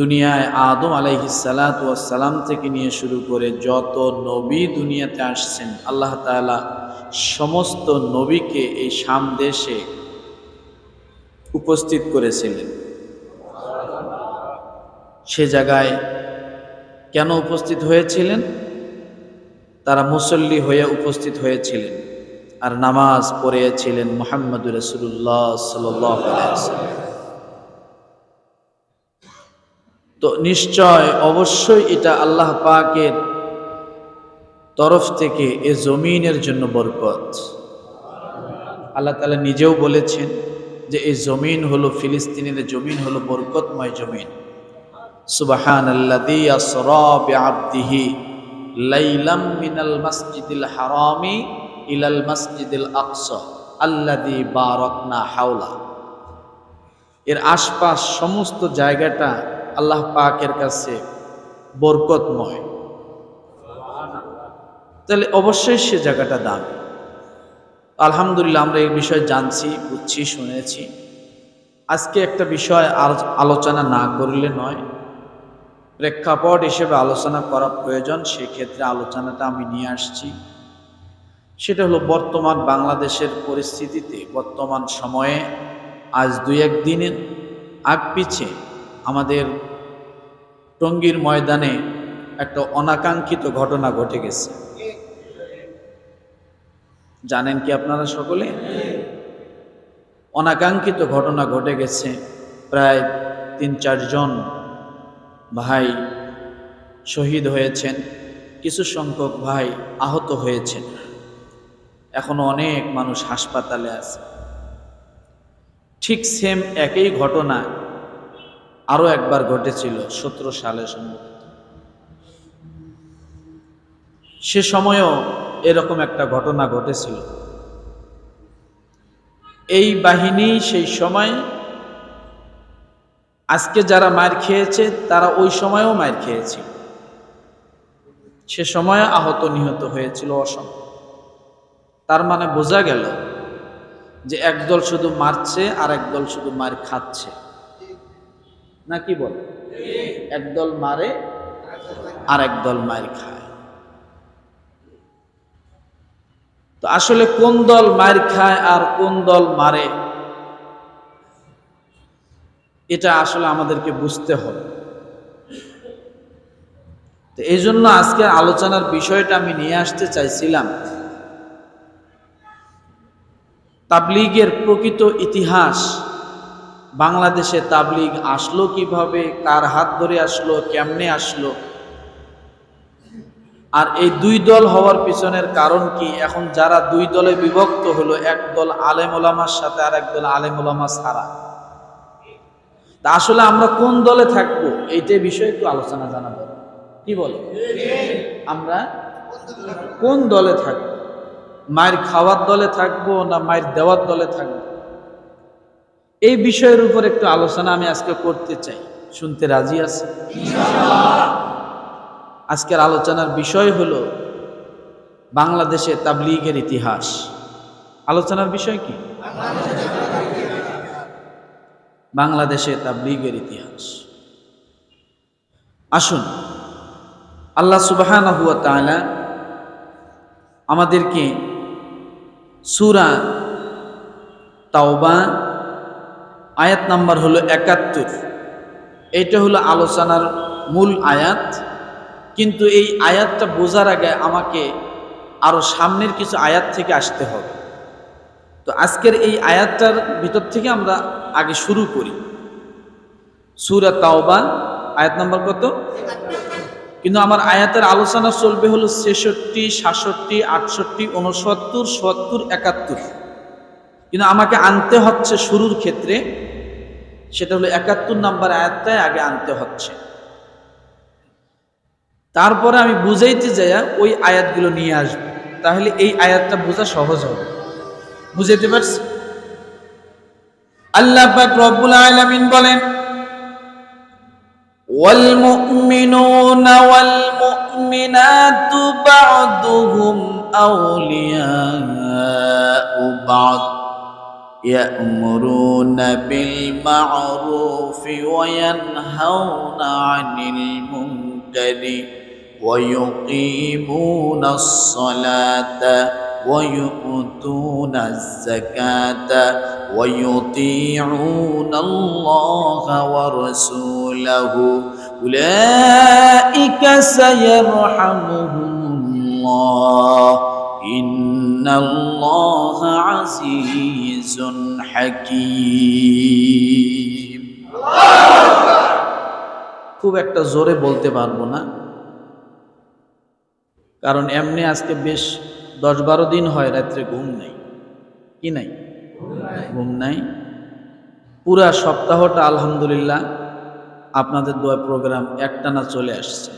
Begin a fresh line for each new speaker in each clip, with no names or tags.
দুনিয়ায় আদম আলাইহিসালাম থেকে নিয়ে শুরু করে যত নবী দুনিয়াতে আসছেন, আল্লাহ তাআলা সমস্ত নবীকে এই শাম দেশে উপস্থিত করেছিলেন। সে জায়গায় কেন উপস্থিত হয়েছিলেন? তারা মুসল্লি হয়ে উপস্থিত হয়েছিলেন আর নামাজ পড়িয়েছিলেন মোহাম্মদ রসুল্লাহ সাল্লাহ তো নিশ্চয় অবশ্যই এটা আল্লাহ পাকের তরফ থেকে এ জমিনের জন্য বরকত। আল্লাহ তালা নিজেও বলেছেন যে এই জমিন হলো ফিলিস্তিনের জমিন, হলো বরকতময় জমিন। সুবাহান বিআবদিহি লাইলাম মিনাল মসজিদিল হারামি ইলাল মসজিদিল আকসা আল্লাদি বারাকনা হাওলা। এর আশপাশ সমস্ত জায়গাটা আল্লাহ পাকের কাছে বরকতময়। তাহলে অবশ্যই সে জায়গাটা দাম। আলহামদুলিল্লাহ আমরা এই বিষয়ে জানছি, বুঝছি, শুনেছি। আজকে একটা বিষয় আলোচনা না করলে নয়। প্রেক্ষাপট হিসেবে আলোচনা করা প্রয়োজন, সেক্ষেত্রে আলোচনাটা আমি নিয়ে আসছি। সেটা হলো বর্তমান বাংলাদেশের পরিস্থিতিতে, বর্তমান সময়ে, আজ দুই এক দিনের আগ পিছে আমাদের টঙ্গীর ময়দানে একটা অনাকাঙ্ক্ষিত ঘটনা ঘটে গেছে। জানেন কি আপনারা সকলে? অনাকাঙ্ক্ষিত ঘটনা ঘটে গেছে। প্রায় তিন চারজন ভাই শহীদ হয়েছেন। কিছু সংখ্যক ভাই আহত হয়েছেন। এখনও অনেক মানুষ হাসপাতালে আছে। ঠিক সেম একই ঘটনা আরও একবার ঘটেছিল সতেরো সালে সম্ভবত। সে সময়ও এরকম একটা ঘটনা ঘটেছিল। এই বাহিনী সেই সময় আজকে যারা মার খেয়েছে, তারা ওই সময়ও মার খেয়েছে সে সময় আহত নিহত হয়েছিল অসম তার মানে বোঝা গেল যে একদল শুধু মারছে আর একদল শুধু মার খাচ্ছে। না কি বল? একদল মারে, আর একদল মার খায়। তো আসলে কোন দল মার খায় আর কোন দল মারে, এটা আসলে আমাদেরকে বুঝতে হবে। তো এই জন্য আজকে আলোচনার বিষয়টা আমি নিয়ে আসতে চাইছিলাম, তাবলিগের প্রকৃত ইতিহাস বাংলাদেশে তাবলিগ আসলো কীভাবে? কার হাত ধরে আসলো? কেমনে আসলো? আর এই দুই দল হওয়ার পিছনের কারণ কি? এখন যারা দুই দলে বিভক্ত হলো, এক দল আলেম ওলামার সাথে আর এক দল আলেম ওলামা ছাড়া। তা আসলে আমরা কোন দলে থাকব? এইটাই বিষয়ে একটু আলোচনা জানাব। কি বল? আমরা কোন দলে থাকব? মায়ের খাওয়ার দলে থাকব না মায়ের দেওয়ার দলে থাকব? এই বিষয়ের উপর একটু আলোচনা আমি আজকে করতে চাই। শুনতে রাজি আছে আজকের আলোচনার বিষয় হলো বাংলাদেশে তাবলিগের ইতিহাস। আলোচনার বিষয় কি? বাংলাদেশে তাবলিগের ইতিহাস। আসুন আল্লাহ সুবাহান হুয়া তাআলা আমাদেরকে সুরা তাওবা আয়াত নাম্বার হলো একাত্তর। এটা হলো আলোচনার মূল আয়াত। কিন্তু এই আয়াতটা বোঝার আগে আমাকে আরও সামনের কিছু আয়াত থেকে আসতে হবে। তো আজকের এই আয়াতটার ভিতর থেকে আমরা আগে শুরু করি। সুরা তাওবা আয়াত নাম্বার কত? কিন্তু আমার আয়াতের আলোচনা চলবে হলো ছেষট্টি, সাতষট্টি, আটষট্টি উনসত্তর সত্তর, একাত্তর। কিন্তু আমাকে আনতে হচ্ছে শুরুর ক্ষেত্রে সেটা হলো একাত্তর নাম্বার আয়াতটাই আগে আনতে হচ্ছে তারপরে আমি বুঝাইতে যাই ওই আয়াতগুলো নিয়ে আসবো তাহলে এই আয়াতটা বোঝা সহজ হবে বুঝাইতে পারছি আল্লাহ পাক রব্বুল আলামিন বলেন والمؤمنون والمؤمنات بعضهم أولياء بعض يأمرون بالمعروف وينهون عن المنكر ويقيمون الصلاة ويؤتون الزكاة ويطيعون الله ورسوله. أولئك سيرحمهم الله. الله عزيز حكيم খুব একটা জোরে বলতে পারবো না কারণ এমনি আজকে বেশ দশ বারো দিন হয় রাত্রে ঘুম নেই কি নাই ঘুম নাই পুরা সপ্তাহটা আলহামদুলিল্লাহ আপনাদের দোয়া প্রোগ্রাম একটানা চলে আসছে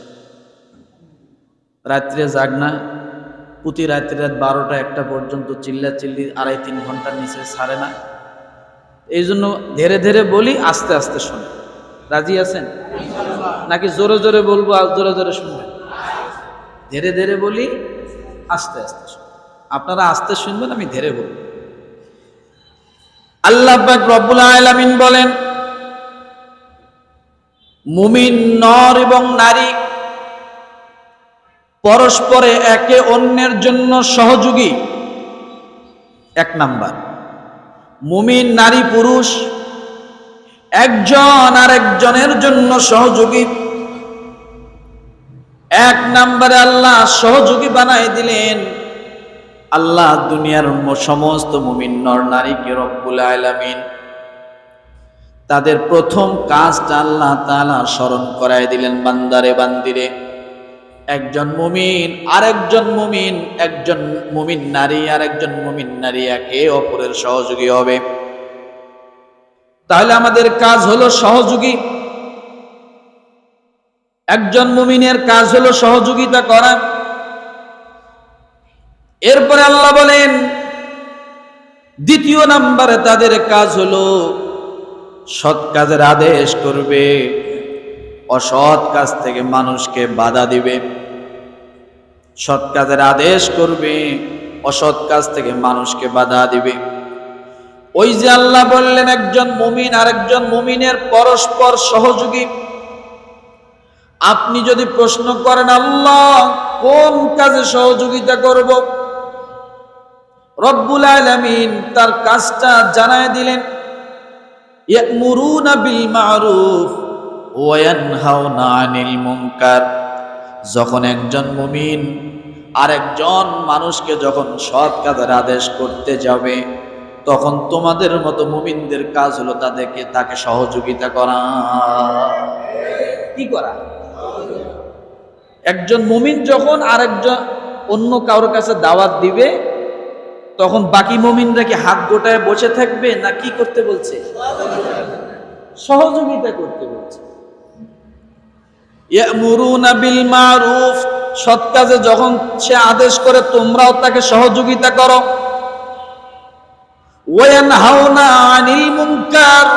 রাত্রে জাগনা প্রতি রাত্রি রাত বারোটা একটা পর্যন্ত চিল্লা চিল্লি আড়াই তিন ঘণ্টার নিচে ছাড়ে না। এই জন্য ধীরে ধীরে বলি, আস্তে আস্তে শোনে রাজি আছেন? নাকি জোরে জোরে বলব, আর জোরে জোরে শুনবেন? ধীরে ধীরে বলি, আস্তে আস্তে আপনারা আস্তে শুনবেন, আমি ধীরে বলব। আল্লাহ রব্বুল আলামিন বলেন, মুমিন নর এবং নারী পরস্পরে একে অন্যের জন্য সহযোগী। এক নাম্বার, মুমিন নারী পুরুষ একজন আর একজনের জন্য সহযোগী। এক নাম্বারে আল্লাহ সহযোগী বানাই দিলেন। আল্লাহ দুনিয়ার সমস্ত মুমিন নর নারীকে রব্বুল আলামিন তাদের প্রথম কাজটা আল্লাহ তাআলা স্মরণ করায় দিলেন বান্দারে বান্দিরে। একজন মুমিন, আরেকজন মুমিন, একজন মুমিন নারী আর একজন মুমিন নারী একে অপরের সহযোগী হবে। তাহলে আমাদের কাজ হলো সহযোগী। একজন মুমিনের কাজ হলো সহযোগিতা করা। এরপরে আল্লাহ বলেন, দ্বিতীয় নাম্বারে তাদের কাজ হলো সৎ কাজের আদেশ করবে। অসৎ কাজ থেকে মানুষকে বাধা দিবে। সৎ কাজের আদেশ করবে, অসৎ কাজ থেকে মানুষকে বাধা দিবে। ওই যে আল্লাহ বললেন, একজন মুমিন আরেকজন মুমিনের পরস্পর সহযোগী। আপনি যদি প্রশ্ন করেন, আল্লাহ, কোন কাজে সহযোগিতা করব? রব্বুল আলামিন তার কাজটা জানায় দিলেন, ইয়ামুরুনা বিল মারুফ। যখন একজন মুমিন আরেকজন মানুষকে যখন সৎ কাজের আদেশ করতে যাবে, তখন তোমাদের মতো মুমিনদের কাজ হলো তাদেরকে, তাকে সহযোগিতা করা। কি করা? একজন মুমিন যখন আরেকজন, অন্য কারোর কাছে দাওয়াত দিবে, তখন বাকি মুমিনরা কি হাত গোটায় বসে থাকবে, না কি করতে বলছে? সহযোগিতা করতে বলছে। বিল মারুফ, সৎ কাজে যখন সে আদেশ করে, তোমরাও তাকে সহযোগিতা করো। ওয়ানহাউনা আনিল মুনকার,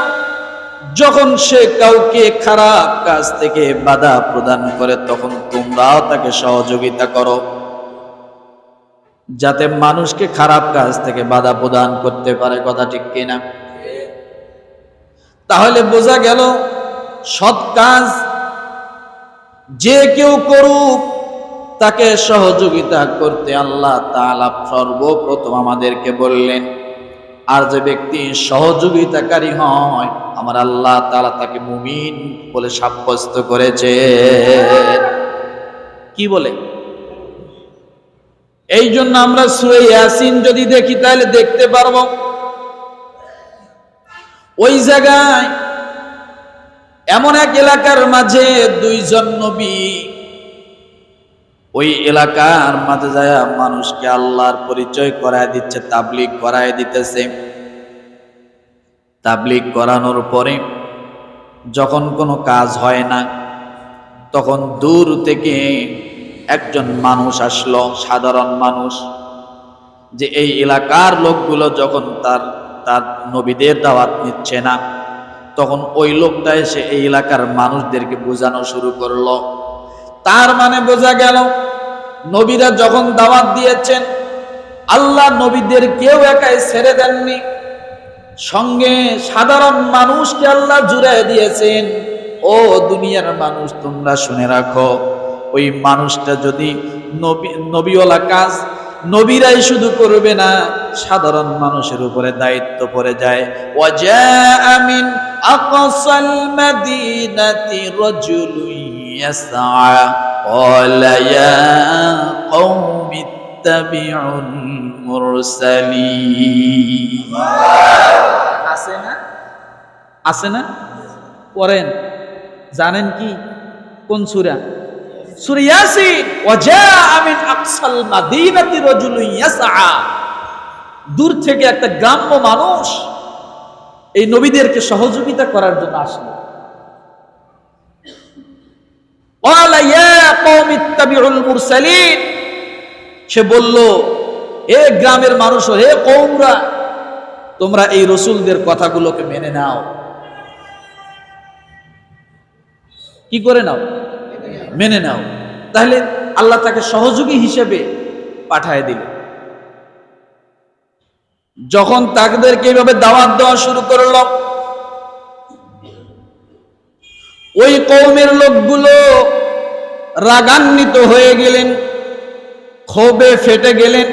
যখন সে কাউকে খারাপ কাজ থেকে বাধা প্রদান করে, তখন তোমরাও তাকে সহযোগিতা করো। যাতে মানুষকে খারাপ কাজ থেকে বাধা প্রদান করতে পারে, কথা ঠিক কিনা? তাহলে বোঝা গেল, সৎ কাজ যে কেউ করুক, তাকে সহযোগিতা করতে আল্লাহ তাআলা সর্বপ্রথম আমাদেরকে বললেন, আর যে ব্যক্তি সহযোগিতাকারী হয়, আমার আল্লাহ তাআলা তাকে মুমিন বলে সাব্যস্ত করেছে। কি বলে? এই জন্য আমরা সুরে ইয়াসিন যদি দেখি, তাহলে দেখতে পারব, ওই জায়গায় এমন এক এলাকার মাঝে দুইজন নবী। ওই এলাকার মাঝে যায় মানুষকে আল্লাহর পরিচয় করায় দিচ্ছে, তাবলিগ করায় দিতেছে। তাবলিগ করানোর পরে যখন কোনো কাজ হয় না, তখন দূর থেকে একজন মানুষ আসলো, সাধারণ মানুষ, যে এই এলাকার লোকগুলো যখন তার তার নবীদের দাওয়াত নিচ্ছে না তখন ওই লোকটা এসে এই এলাকার মানুষদেরকে বোঝানো শুরু করল। তার মানে বোঝা গেল, নবীরা যখন দাওয়াত দিয়েছেন, আল্লাহ নবীদের কেউ একাই ছেড়ে দেননি। সঙ্গে সাধারণ মানুষকে আল্লাহ জুড়ে দিয়েছেন, ও দুনিয়ার মানুষ, তোমরা শুনে রাখো, ওই মানুষটা যদি নবী, নবীওয়ালা কাজ নবীরাই শুধু করবে না, সাধারণ মানুষের উপরে দায়িত্ব পড়ে যায়। ওয়াজা আমিন আছে না? আছে না? পড়েন। জানেন কি? কোন সুরা? দূর থেকে একটা গ্রাম্য মানুষ এই নবীদেরকে সহযোগিতা করার জন্য আসলো। সে বলল, এ গ্রামের মানুষ হে কৌমরা তোমরা এই রসুলদের কথাগুলোকে মেনে নাও। কি করে নাও? মেনে নাও। তাহলে আল্লাহ তাকে সহযোগী হিসেবে পাঠায় দিল। যখন তাদেরকে এইভাবে দাওয়াত দেওয়া শুরু করল, ওই কৌমের লোকগুলো রাগান্বিত হয়ে গেলেন, ক্ষোভে ফেটে গেলেন।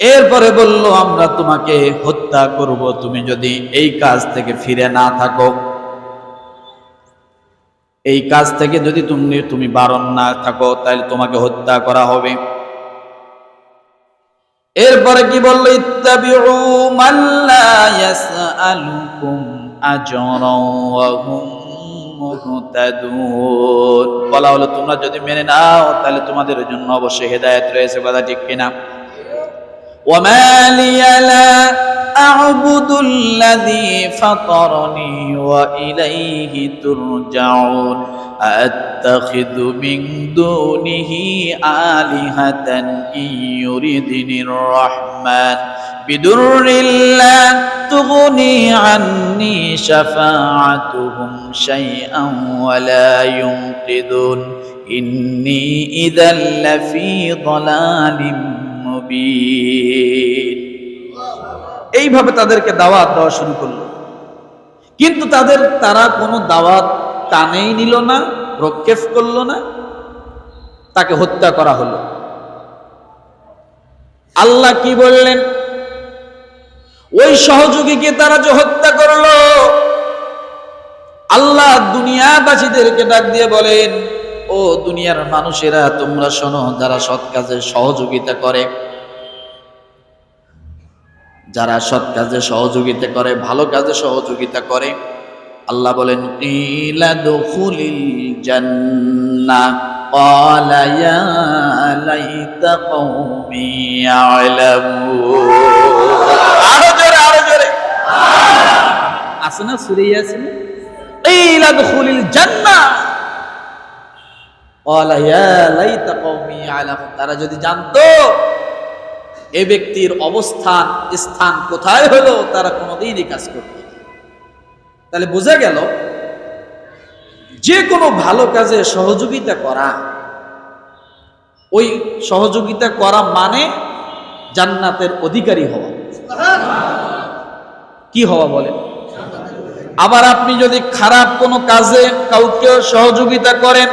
এরপরে বলল, আমরা তোমাকে হত্যা করব। তুমি যদি এই কাজ থেকে ফিরে না থাকো এই কাজ থেকে যদি তুমি তুমি বারণ না থাকো, তাহলে তোমাকে হত্যা করা হবে। এরপরে কি বলল? বলা হলো, তোমরা যদি মেনে নাও, তাহলে তোমাদের জন্য অবশ্যই হেদায়েত রয়েছে। কথা ঠিক কিনা? وما لي لا أعبد الذي فطرني وإليه ترجعون أتخذ من دونه آلهة إن يردني الرحمن بدر لا تغني عني شفاعتهم شيئا ولا ينقذون إني إذا لفي ضلال এইভাবে তাদেরকে দাওয়াত দেওয়া শুরু করল। কিন্তু তাদের, তারা কোনো দাওয়াত কানেই নিল না, প্রক্ষেপ করল না। তাকে হত্যা করা হলো। আল্লাহ কি বললেন? ওই সহযোগীকে তারা যে হত্যা করল? আল্লাহ দুনিয়াবাসীদেরকে ডাক দিয়ে বলেন, ও দুনিয়ার মানুষেরা, তোমরা শোনো, যারা সৎ কাজে সহযোগিতা করে যারা সৎ কাজে সহযোগিতা করে, ভালো কাজে সহযোগিতা করে, আল্লাহ বলেন আছে না সুরেই আছে তারা যদি জানতো এ ব্যক্তির অবস্থান স্থান কোথায় হলো, তারা কোনোদিনই কাজ করত তাহলে বোঝা গেল যে কোনো ভালো কাজে সহযোগিতা করা, ওই সহযোগিতা করা মানে জান্নাতের অধিকারী হওয়া। কি হওয়া বলেন? আবার আপনি যদি খারাপ কোনো কাজে কাউকে সহযোগিতা করেন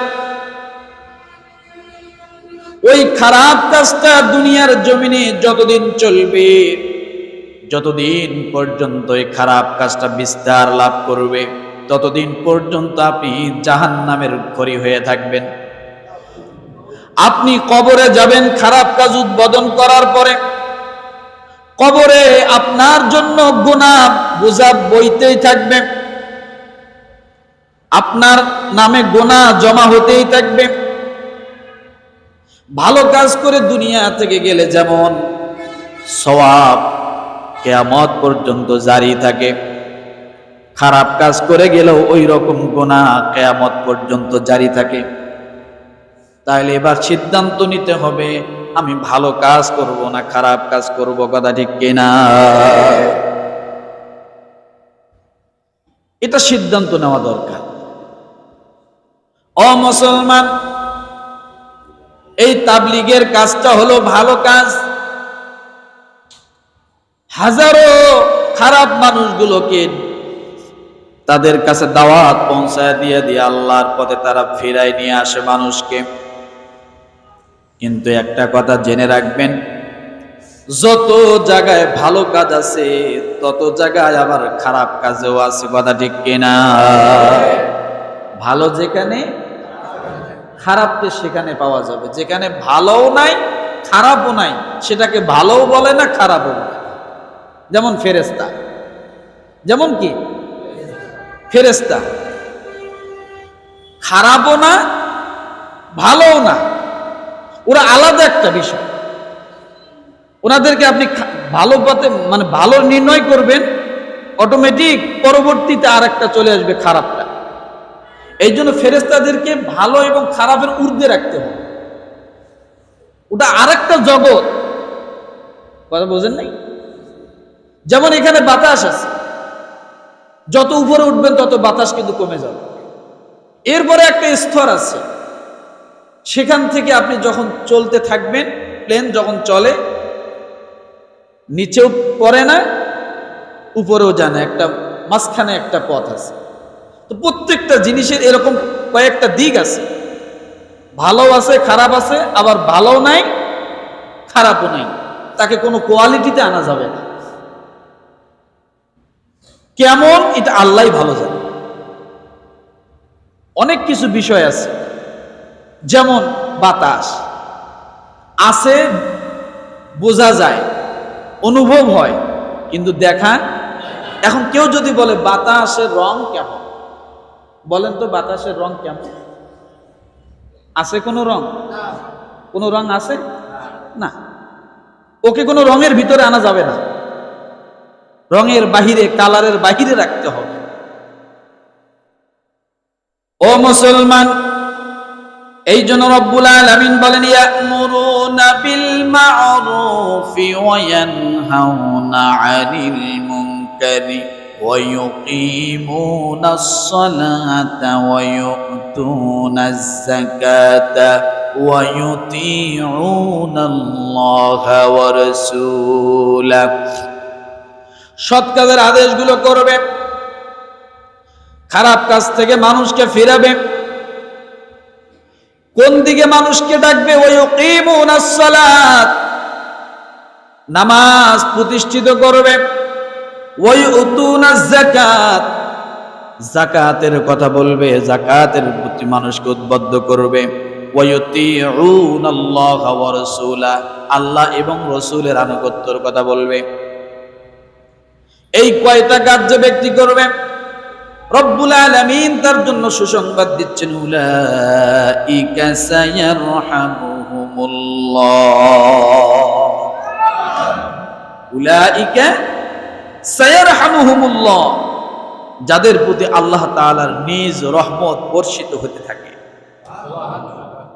ওই খারাপ কাজটা দুনিয়ার জমিনে যতদিন চলবে, যতদিন পর্যন্ত এই খারাপ কাজটা বিস্তার লাভ করবে, ততদিন পর্যন্ত আপনি জাহান নামের খড়ি হয়ে থাকবেন। আপনি কবরে যাবেন খারাপ কাজ উদ্বোধন করার পরে, কবরে আপনার জন্য গুণা বোঝা বইতেই থাকবে, আপনার নামে গোনা জমা হতেই থাকবে। ভালো কাজ করে দুনিয়া থেকে গেলে যেমন সওয়াব কেয়ামত পর্যন্ত জারি থাকে, খারাপ কাজ করে গেলেও ওই রকম গোনা কেয়ামত পর্যন্ত জারি থাকে। তাহলে এবার সিদ্ধান্ত নিতে হবে, আমি ভালো কাজ করব না খারাপ কাজ করব, কথা ঠিক কিনা? এটা সিদ্ধান্ত নেওয়া দরকার। অ মুসলমান এই তাবলিগের কাজটা হলো ভালো কাজ। হাজারো খারাপ মানুষগুলোকে তাদের কাছে দাওয়াত পৌঁছায় দিয়ে দিয়ে আল্লাহর পথে তারা ফিরাই নিয়ে আসে মানুষকে। কিন্তু একটা কথা জেনে রাখবেন, যত জায়গায় ভালো কাজ আছে, তত জায়গায় আবার খারাপ কাজেও আছে, কথা ঠিক কিনা? ভালো যেখানে খারাপকে সেখানে পাওয়া যাবে। যেখানে ভালোও নাই, খারাপও নাই, সেটাকে ভালোও বলে না, খারাপও বলে যেমন ফেরেস্তা যেমন কি? ফেরেস্তা খারাপও না, ভালোও না। ওরা আলাদা একটা বিষয়। ওনাদেরকে আপনি ভালো পথে মানে ভালো নির্ণয় করবেন অটোমেটিক পরবর্তীতে আর একটা চলে আসবে খারাপটা এই জন্য ফেরেস্তাদেরকে ভালো এবং খারাপের ঊর্ধ্বে রাখতে হবে। ওটা আর একটা জগৎ। কথা বোঝেন নাই? যেমন এখানে বাতাস আছে। যত উপরে উঠবেন তত বাতাস কিন্তু কমে যাবে। এরপরে একটা স্তর আছে। সেখান থেকে আপনি যখন চলতে থাকবেন, প্লেন যখন চলে, নিচেও পড়ে না, উপরেও যায় না। একটা মাঝখানে একটা পথ আছে। তো প্রত্যেকটা জিনিসের এরকম কয়েকটা দিক আছে। ভালো আছে, খারাপ আছে, আবার ভালো নাই, খারাপও নাই। তাকে কোনো কোয়ালিটিতে আনা যাবে না। কেমন? এটা আল্লাহ ভালো জানে। অনেক কিছু বিষয় আছে। যেমন বাতাস। আছে, বোঝা যায়, অনুভব হয়, কিন্তু দেখা, এখন কেউ যদি বলে বাতাসের রং কেমন? বলেন তো বাতাসের রং কেমন? আছে কোনো রং? কোনো রং আছে? না। ওকে কোনো রঙের ভিতরে আনা যাবে না। রঙের বাহিরে, কালারের বাহিরে রাখতে হবে। ও মুসলমান, এই জন্য রব্বুল আলামিন বলেন, ইয়ামুরুনা বিল মা'রুফি ওয়া 'আনিল মুনকারি। ওয়া ইউতুনাজ যাকাতা ওয়া ইউতিউনাল্লাহা ওয়া রাসূলাহু সৎ কাজের আদেশগুলো করবে, খারাপ কাজ থেকে মানুষকে ফিরাবে। কোন দিকে মানুষকে ডাকবে? নামাজ প্রতিষ্ঠিত করবে। ওই জাকাত জাকাতের কথা বলবে জাকাতের প্রতি মানুষকে উদ্বুদ্ধ করবে। আল্লাহ এবং রসুলের আনুগত্যর কথা বলবে। এই কয়টা কার্য ব্যক্তি করবে? রব্বুল আলামিন তার জন্য সুসংবাদ দিচ্ছেন উলাইকা যাদের প্রতি আল্লাহ তাআলার নিজ রহমত বর্ষিত হতে থাকে।